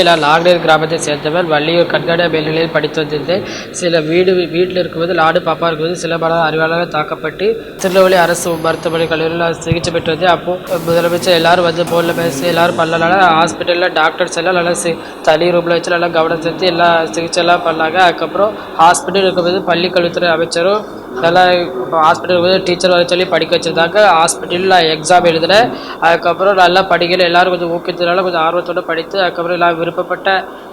சில நாகநேர் கிராமத்தை சேர்ந்தவர். வள்ளியூர் கண்காணிய மேல்நிலையில் படித்து வந்திருந்தேன் சில வீடு வீட்டில் இருக்கும்போது லாடு பாப்பா இருக்கும்போது சில பல அறிவாளர்கள் தாக்கப்பட்டு திருநெல்வேலி அரசு மருத்துவமனை கல்லூரியில் சிகிச்சை பெற்று வந்தேன் அப்போது முதலமைச்சர் எல்லாரும் வந்து போன்ல பேசி எல்லாரும் பண்ணலனால ஹாஸ்பிட்டலில் டாக்டர்ஸ் எல்லாம் நல்லா சி தனி ரூமில் வச்சு நல்லா கவனம் செலுத்தி எல்லா சிகிச்சை எல்லாம் பண்ணாங்க. அதுக்கப்புறம் ஹாஸ்பிட்டல் இருக்கும்போது பள்ளி கல்வித்துறை அமைச்சரும் நல்லா இப்போ ஹாஸ்பிட்டல் போய் டீச்சர் வர சொல்லி படிக்க வச்சிருந்தாங்க. ஹாஸ்பிட்டலில் நான் எக்ஸாம் எழுதினேன் அதுக்கப்புறம் நல்லா படிக்கல. எல்லோரும் கொஞ்சம் ஊக்கத்தினால கொஞ்சம் ஆர்வத்தோட படித்து அதுக்கப்புறம் எல்லாம் விருப்பப்பட்ட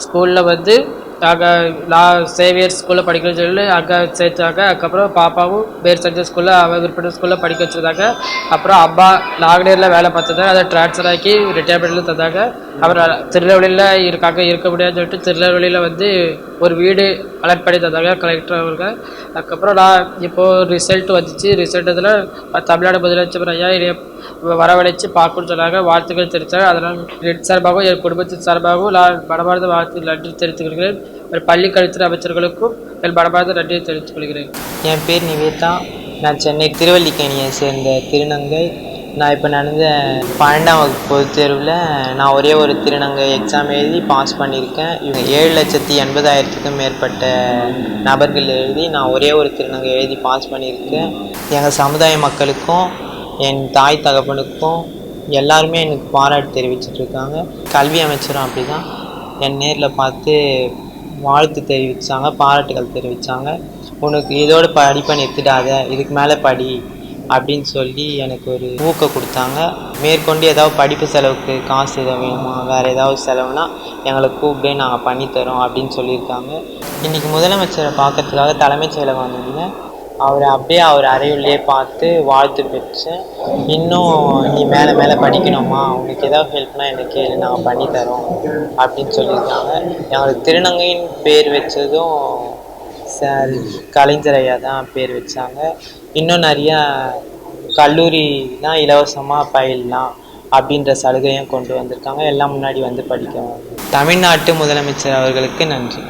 ஸ்கூலில் வந்து நாங்கள் நான் சேவியர் ஸ்கூலில் படிக்கணும்னு சொல்லி அங்கே சேர்த்தாங்க. அதுக்கப்புறம் பாப்பாவும் பேர் செஞ்ச ஸ்கூலில் அவன் விருப்பப்பட்ட ஸ்கூலில் படிக்க வச்சுருந்தாங்க. அப்புறம் அம்மா நாகநேரில் வேலை பார்த்துருந்தாங்க அதை ட்ரான்ஸ்ஃபர் ஆக்கி ரிட்டையர்மெண்ட்டில் தந்தாங்க. அப்புறம் திருநெல்வேலியில் இருக்காங்க இருக்க முடியாதுன்னு சொல்லிட்டு திருநெல்வேலியில் வந்து ஒரு வீடு கலெக்ட் பண்ணி தந்தாங்க கலெக்டர் அவங்க அதுக்கப்புறம் நான் இப்போது ரிசல்ட் வந்துச்சு. ரிசல்ட் இதில் தமிழ்நாடு முதலமைச்சர் ஐயா என்னைய வரவழைச்சு பார்க்கணும்னு சொன்னாங்க. வாழ்த்துக்கள் தெரிவித்தாங்க. அதனால் என் சார்பாகவும் என் குடும்பத்தின் சார்பாகவும் நான் மனமார்ந்த வாழ்த்து நன்றி தெரிவித்துக் கொள்கிறேன் அப்புறம் பள்ளி கல்வித்துறை அமைச்சர்களுக்கும் என் மனமார்ந்த நன்றியை தெரிவித்துக் கொள்கிறேன் என் பேர் நிவேதா. நான் சென்னை திருவல்லிக்கேணியை சேர்ந்த திருநங்கை. நான் இப்போ நடந்த பன்னெண்டாம் வகுப்பு பொதுத் தேர்வில் நான் ஒரே ஒரு திருநங்கை எக்ஸாம் எழுதி பாஸ் பண்ணியிருக்கேன். இவங்க ஏழு லட்சத்தி எண்பதாயிரத்துக்கும் மேற்பட்ட நபர்கள் எழுதி நான் ஒரே ஒரு திருநங்கை எழுதி பாஸ் பண்ணியிருக்கேன். எங்கள் சமுதாய மக்களுக்கும் என் தாய் தகப்பனுக்கும் எல்லாருமே எனக்கு பாராட்டு தெரிவிச்சிட்ருக்காங்க கல்வி அமைச்சரும் அப்படி தான் என் நேரில் பார்த்து வாழ்த்து தெரிவித்தாங்க பாராட்டுகள் தெரிவித்தாங்க உனக்கு இதோட படிப்பை நிறுத்திடாத இதுக்கு மேலே படி அப்படின்னு சொல்லி எனக்கு ஒரு ஊக்கம் கொடுத்தாங்க. மேற்கொண்டு ஏதாவது படிப்பு செலவுக்கு காசு எதாவது வேணுமா? வேறு ஏதாவது செலவுனா எங்களை கூப்பிட்டு நாங்கள் பண்ணித்தரோம் அப்படின்னு சொல்லியிருக்காங்க. இன்றைக்கி முதலமைச்சரை பார்க்கறதுக்காக தலைமைச் செயலகம் வந்திருந்தேன். அவரை அப்படியே அவர் அறையுள்ளே பார்த்து வாழ்த்து பெற்று இன்னும் நீ மேலே மேலே படிக்கணுமா? உனக்கு ஏதாவது ஹெல்ப்னா எனக்கு கேளு நாங்கள் பண்ணித்தரோம் அப்படின்னு சொல்லியிருக்காங்க. எங்களுக்கு திருநங்கையின் பேர் வச்சதும் சார் கலைஞர் ஐயா தான் பேர் வச்சாங்க. இன்னும் நிறையா கல்லூரிலாம் இலவசமாக பயிலலாம் அப்படின்ற சலுகையும் கொண்டு வந்திருக்காங்க. எல்லாம் முன்னாடி வந்து படிக்கணும் தமிழ்நாட்டு முதலமைச்சர் அவர்களுக்கு நன்றி.